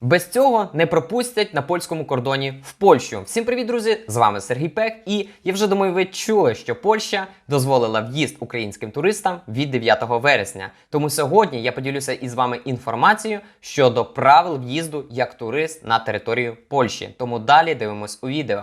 Без цього не пропустять на польському кордоні в Польщу. Всім привіт, друзі! З вами Сергій Пек. І я вже думаю, ви чули, що Польща дозволила в'їзд українським туристам від 9 вересня. Тому сьогодні я поділюся із вами інформацією щодо правил в'їзду як турист на територію Польщі. Тому далі дивимось у відео.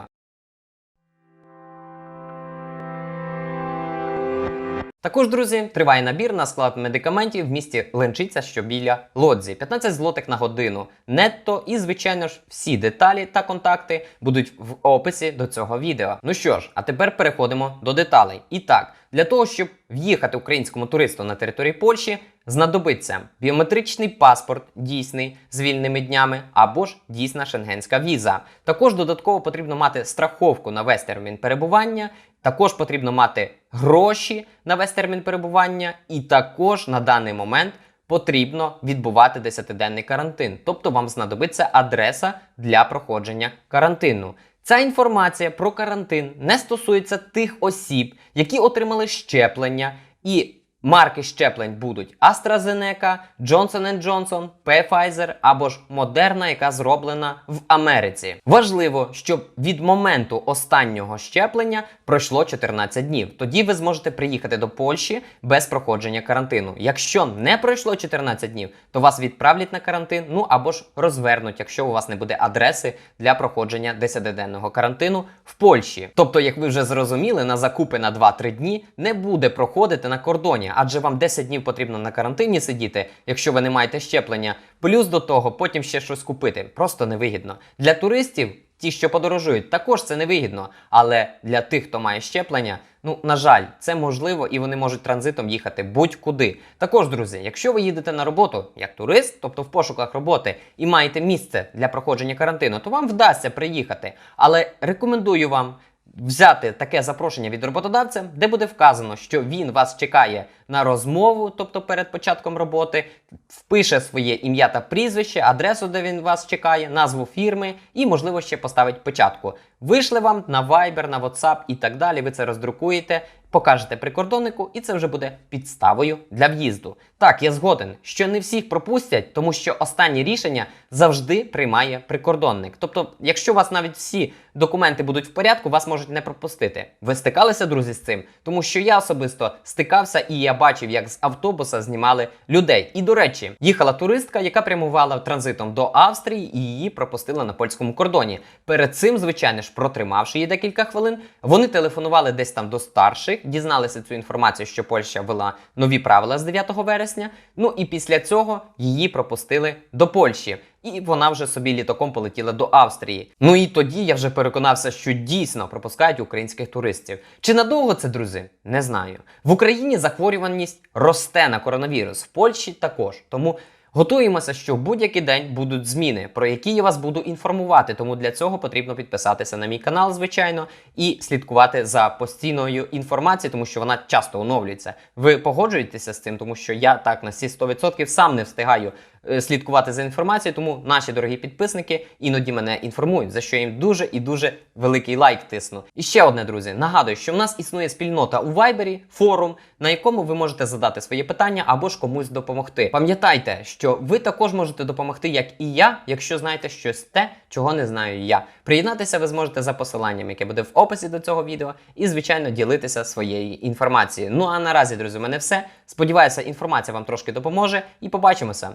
Також, друзі, триває набір на склад медикаментів в місті Ленчиця, що біля Лодзі. 15 злотих на годину нетто. І, звичайно ж, всі деталі та контакти будуть в описі до цього відео. Ну що ж, а тепер переходимо до деталей. І так, для того, щоб в'їхати українському туристу на території Польщі, знадобиться біометричний паспорт дійсний з вільними днями або ж дійсна шенгенська віза. Також додатково потрібно мати страховку на весь термін перебування. Також потрібно мати гроші на весь термін перебування, і також на даний момент потрібно відбувати 10-денний карантин. Тобто вам знадобиться адреса для проходження карантину. Ця інформація про карантин не стосується тих осіб, які отримали щеплення, і марки щеплень будуть AstraZeneca, Johnson Johnson, Pfizer або ж Moderna, яка зроблена в Америці. Важливо, щоб від моменту останнього щеплення пройшло 14 днів. Тоді ви зможете приїхати до Польщі без проходження карантину. Якщо не пройшло 14 днів, то вас відправлять на карантин, ну або ж розвернуть, якщо у вас не буде адреси для проходження 10-денного карантину в Польщі. Тобто, як ви вже зрозуміли, на закупи на 2-3 дні не буде проходити на кордоні, адже вам 10 днів потрібно на карантині сидіти, якщо ви не маєте щеплення. Плюс до того, потім ще щось купити. Просто невигідно. Для туристів. Ті, що подорожують, також це невигідно. Але для тих, хто має щеплення, ну на жаль, це можливо і вони можуть транзитом їхати будь-куди. Також, друзі, якщо ви їдете на роботу як турист, тобто в пошуках роботи, і маєте місце для проходження карантину, то вам вдасться приїхати. Але рекомендую вам. Взяти таке запрошення від роботодавця, де буде вказано, що він вас чекає на розмову, тобто перед початком роботи, впише своє ім'я та прізвище, адресу, де він вас чекає, назву фірми і, можливо, ще поставить печатку. Вийшли вам на Viber, на WhatsApp і так далі. Ви це роздрукуєте, покажете прикордоннику, і це вже буде підставою для в'їзду. Так, я згоден, що не всіх пропустять, тому що останнє рішення завжди приймає прикордонник. Тобто, якщо вас навіть всі документи будуть в порядку, вас можуть не пропустити. Ви стикалися, друзі, з цим? Тому що я особисто стикався і я бачив, як з автобуса знімали людей. І до речі, їхала туристка, яка прямувала транзитом до Австрії, і її пропустили на польському кордоні. Перед цим, звичайно ж, протримавши її декілька хвилин, вони телефонували десь там до старших, дізналися цю інформацію, що Польща ввела нові правила з 9 вересня. Ну і після цього її пропустили до Польщі. І вона вже собі літаком полетіла до Австрії. Ну і тоді я вже переконався, що дійсно пропускають українських туристів. Чи надовго це, друзі? Не знаю. В Україні захворюваність росте на коронавірус, в Польщі також. Тому готуємося, що в будь-який день будуть зміни, про які я вас буду інформувати. Тому для цього потрібно підписатися на мій канал, звичайно, і слідкувати за постійною інформацією, тому що вона часто оновлюється. Ви погоджуєтеся з цим, тому що я так на всі 100% сам не встигаю слідкувати за інформацією, тому наші дорогі підписники іноді мене інформують, за що їм дуже і дуже великий лайк тисну. І ще одне, друзі, нагадую, що в нас існує спільнота у Вайбері, форум, на якому ви можете задати свої питання або ж комусь допомогти. Пам'ятайте, що ви також можете допомогти, як і я, якщо знаєте щось те, чого не знаю я. Приєднатися ви зможете за посиланням, яке буде в описі до цього відео, і, звичайно, ділитися своєю інформацією. Ну а наразі, друзі, у мене все. Сподіваюся, інформація вам трошки допоможе, і побачимося.